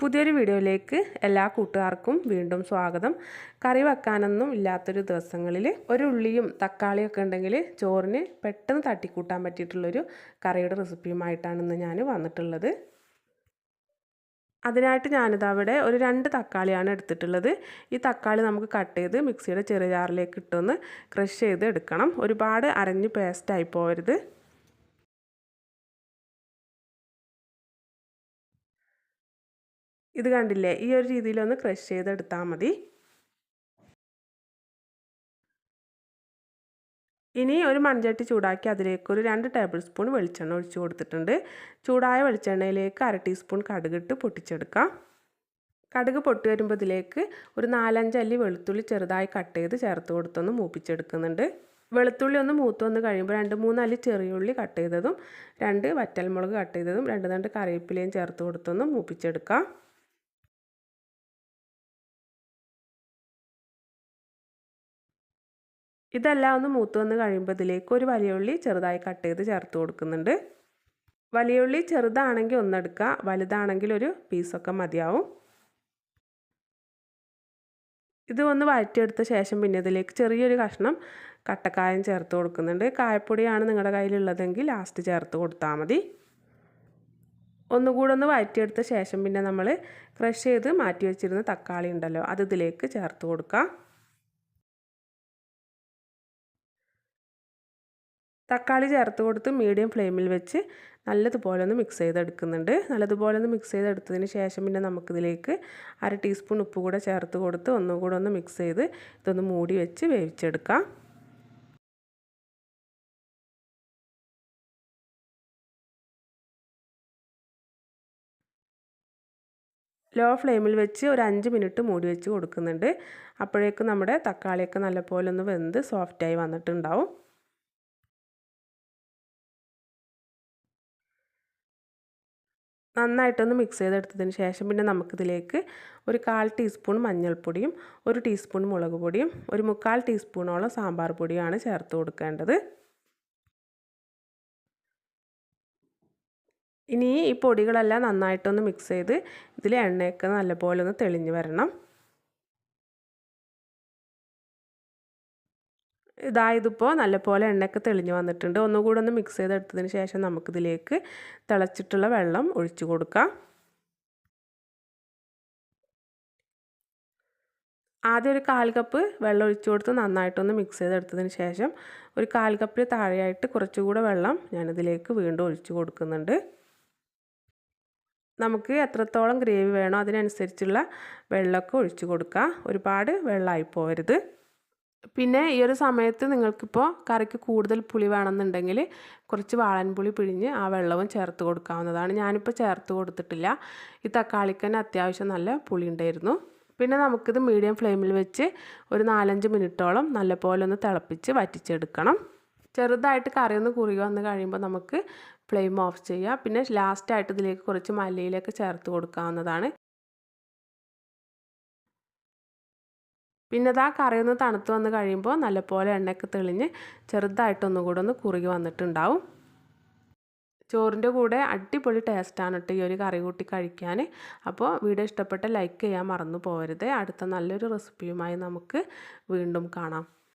പുതിയൊരു വീഡിയോയിലേക്ക് എല്ലാ കൂട്ടുകാർക്കും വീണ്ടും സ്വാഗതം. കറി വെക്കാനൊന്നും ഇല്ലാത്തൊരു ദിവസങ്ങളിൽ ഒരു ഉള്ളിയും തക്കാളിയൊക്കെ ഉണ്ടെങ്കിൽ ചോറിന് പെട്ടെന്ന് തട്ടിക്കൂട്ടാൻ പറ്റിയിട്ടുള്ളൊരു കറിയുടെ റെസിപ്പിയുമായിട്ടാണ് ഇന്ന് ഞാൻ വന്നിട്ടുള്ളത്. അതിനായിട്ട് ഞാനിത് അവിടെ ഒരു രണ്ട് തക്കാളിയാണ് എടുത്തിട്ടുള്ളത്. ഈ തക്കാളി നമുക്ക് കട്ട് ചെയ്ത് മിക്സിയുടെ ചെറിയ ജാറിലേക്ക് ഇട്ടൊന്ന് ക്രഷ് ചെയ്ത് എടുക്കണം ഒരുപാട് അരഞ്ഞ് പേസ്റ്റായി പോകരുത് ഇത് കണ്ടില്ലേ? ഈ ഒരു രീതിയിലൊന്ന് ക്രഷ് ചെയ്തെടുത്താൽ മതി. ഇനി ഒരു മൺചട്ടി ചൂടാക്കി അതിലേക്ക് ഒരു രണ്ട് ടേബിൾ സ്പൂൺ വെളിച്ചെണ്ണ ഒഴിച്ച് കൊടുത്തിട്ടുണ്ട്. ചൂടായ വെളിച്ചെണ്ണയിലേക്ക് അര ടീസ്പൂൺ കടുകിട്ട് പൊട്ടിച്ചെടുക്കാം. കടുക് പൊട്ടി വരുമ്പോൾ ഇതിലേക്ക് ഒരു നാലഞ്ച് അല്ലി വെളുത്തുള്ളി ചെറുതായി കട്ട് ചെയ്ത് ചേർത്ത് കൊടുത്തൊന്ന് മൂപ്പിച്ചെടുക്കുന്നുണ്ട്. വെളുത്തുള്ളി ഒന്ന് മൂത്ത് വന്ന് കഴിയുമ്പോൾ രണ്ട് മൂന്ന് അല്ലി ചെറിയുള്ളി കട്ട് ചെയ്തതും രണ്ട് വറ്റൽമുളക് കട്ട് ചെയ്തതും രണ്ട് രണ്ട് കറിവേപ്പിലയും ചേർത്ത് കൊടുത്തൊന്ന് മൂപ്പിച്ചെടുക്കാം. ഇതെല്ലാം ഒന്ന് മൂത്ത് വന്ന് കഴിയുമ്പോൾ ഇതിലേക്ക് ഒരു വലിയ ഉള്ളി ചെറുതായി കട്ട് ചെയ്ത് ചേർത്ത് കൊടുക്കുന്നുണ്ട്. വലിയ ഉള്ളി ചെറുതാണെങ്കിൽ ഒന്നെടുക്കുക വലുതാണെങ്കിൽ ഒരു പീസൊക്കെ മതിയാവും. ഇത് ഒന്ന് വഴറ്റിയെടുത്ത ശേഷം പിന്നെ ഇതിലേക്ക് ചെറിയൊരു കഷ്ണം കട്ടക്കായം ചേർത്ത് കൊടുക്കുന്നുണ്ട്. കായപ്പൊടിയാണ് നിങ്ങളുടെ കയ്യിലുള്ളതെങ്കിൽ ലാസ്റ്റ് ചേർത്ത് കൊടുത്താൽ മതി. ഒന്നുകൂടെ ഒന്ന് വഴറ്റിയെടുത്ത ശേഷം പിന്നെ നമ്മൾ ക്രഷ് ചെയ്ത് മാറ്റി വെച്ചിരുന്ന തക്കാളി ഉണ്ടല്ലോ അത് ഇതിലേക്ക് ചേർത്ത് കൊടുക്കാം തക്കാളി ചേർത്ത് കൊടുത്ത് മീഡിയം ഫ്ലെയിമിൽ വെച്ച് നല്ലതുപോലെ ഒന്ന് മിക്സ് ചെയ്തെടുക്കുന്നുണ്ട്. നല്ലതുപോലെ ഒന്ന് മിക്സ് ചെയ്തെടുത്തതിന് ശേഷം പിന്നെ നമുക്കിതിലേക്ക് അര ടീസ്പൂൺ ഉപ്പ് കൂടെ ചേർത്ത് കൊടുത്ത് ഒന്നും കൂടെ ഒന്ന് മിക്സ് ചെയ്ത് ഇതൊന്ന് മൂടി വെച്ച് വേവിച്ചെടുക്കാം. ലോ ഫ്ലെയിമിൽ വെച്ച് ഒരു അഞ്ച് മിനിറ്റ് മൂടി വെച്ച് കൊടുക്കുന്നുണ്ട്. അപ്പോഴേക്കും നമ്മുടെ തക്കാളിയൊക്കെ നല്ലപോലെ ഒന്ന് വെന്ത് സോഫ്റ്റായി വന്നിട്ടുണ്ടാവും. നന്നായിട്ടൊന്ന് മിക്സ് ചെയ്തെടുത്തതിന് ശേഷം പിന്നെ നമുക്കിതിലേക്ക് ഒരു കാൽ ടീസ്പൂൺ മഞ്ഞൾപ്പൊടിയും ഒരു ടീസ്പൂൺ മുളക് പൊടിയും ഒരു മുക്കാൽ ടീസ്പൂണോളം സാമ്പാർ പൊടിയുമാണ് ചേർത്ത് കൊടുക്കേണ്ടത്. ഇനി ഈ പൊടികളെല്ലാം നന്നായിട്ടൊന്ന് മിക്സ് ചെയ്ത് ഇതിൽ എണ്ണയൊക്കെ നല്ലപോലെ ഒന്ന് തെളിഞ്ഞ് വരണം. ഇതായതിപ്പോൾ നല്ലപോലെ എണ്ണയൊക്കെ തെളിഞ്ഞ് വന്നിട്ടുണ്ട്. ഒന്നുകൂടെ ഒന്ന് മിക്സ് ചെയ്തെടുത്തതിന് ശേഷം നമുക്കിതിലേക്ക് തിളച്ചിട്ടുള്ള വെള്ളം ഒഴിച്ചു കൊടുക്കാം. ആദ്യം ഒരു കാൽ കപ്പ് വെള്ളം ഒഴിച്ചു കൊടുത്ത് നന്നായിട്ടൊന്ന് മിക്സ് ചെയ്തെടുത്തതിന് ശേഷം ഒരു കാൽ കപ്പിൽ താഴെയായിട്ട് കുറച്ചുകൂടെ വെള്ളം ഞാനിതിലേക്ക് വീണ്ടും ഒഴിച്ചു കൊടുക്കുന്നുണ്ട്. നമുക്ക് എത്രത്തോളം ഗ്രേവി വേണോ അതിനനുസരിച്ചുള്ള വെള്ളമൊക്കെ ഒഴിച്ചു കൊടുക്കുക ഒരുപാട് വെള്ളമായി പോകരുത് പിന്നെ ഈ ഒരു സമയത്ത് നിങ്ങൾക്കിപ്പോൾ കറിക്ക് കൂടുതൽ പുളി വേണമെന്നുണ്ടെങ്കിൽ കുറച്ച് വാളൻപുളി പിഴിഞ്ഞ് ആ വെള്ളവും ചേർത്ത് കൊടുക്കാവുന്നതാണ്. ഞാനിപ്പോൾ ചേർത്ത് കൊടുത്തിട്ടില്ല. ഈ തക്കാളിക്ക് തന്നെ അത്യാവശ്യം നല്ല പുളി ഉണ്ടായിരുന്നു. പിന്നെ നമുക്കിത് മീഡിയം ഫ്ലെയിമിൽ വെച്ച് ഒരു നാലഞ്ച് മിനിറ്റോളം നല്ലപോലെ ഒന്ന് തിളപ്പിച്ച് വറ്റിച്ചെടുക്കണം. ചെറുതായിട്ട് കറി ഒന്ന് കുറുകി വന്ന് കഴിയുമ്പോൾ നമുക്ക് ഫ്ലെയിം ഓഫ് ചെയ്യുക പിന്നെ ലാസ്റ്റായിട്ട് ഇതിലേക്ക് കുറച്ച് മല്ലിയിലൊക്കെ ചേർത്ത് കൊടുക്കാവുന്നതാണ്. പിന്നെ ഇതാ കറി ഒന്ന് തണുത്ത് വന്ന് കഴിയുമ്പോൾ നല്ലപോലെ എണ്ണയ്ക്ക് തെളിഞ്ഞ് ചെറുതായിട്ടൊന്നും കൂടെ ഒന്ന് കുറുകി വന്നിട്ടുണ്ടാവും. ചോറിന്റെ കൂടെ അടിപൊളി ടേസ്റ്റാണ് കേട്ടോ ഈ ഒരു കറി കൂട്ടി കഴിക്കാൻ. അപ്പോൾ വീഡിയോ ഇഷ്ടപ്പെട്ട ലൈക്ക് ചെയ്യാൻ മറന്നു പോകരുത് അടുത്ത നല്ലൊരു റെസിപ്പിയുമായി നമുക്ക് വീണ്ടും കാണാം.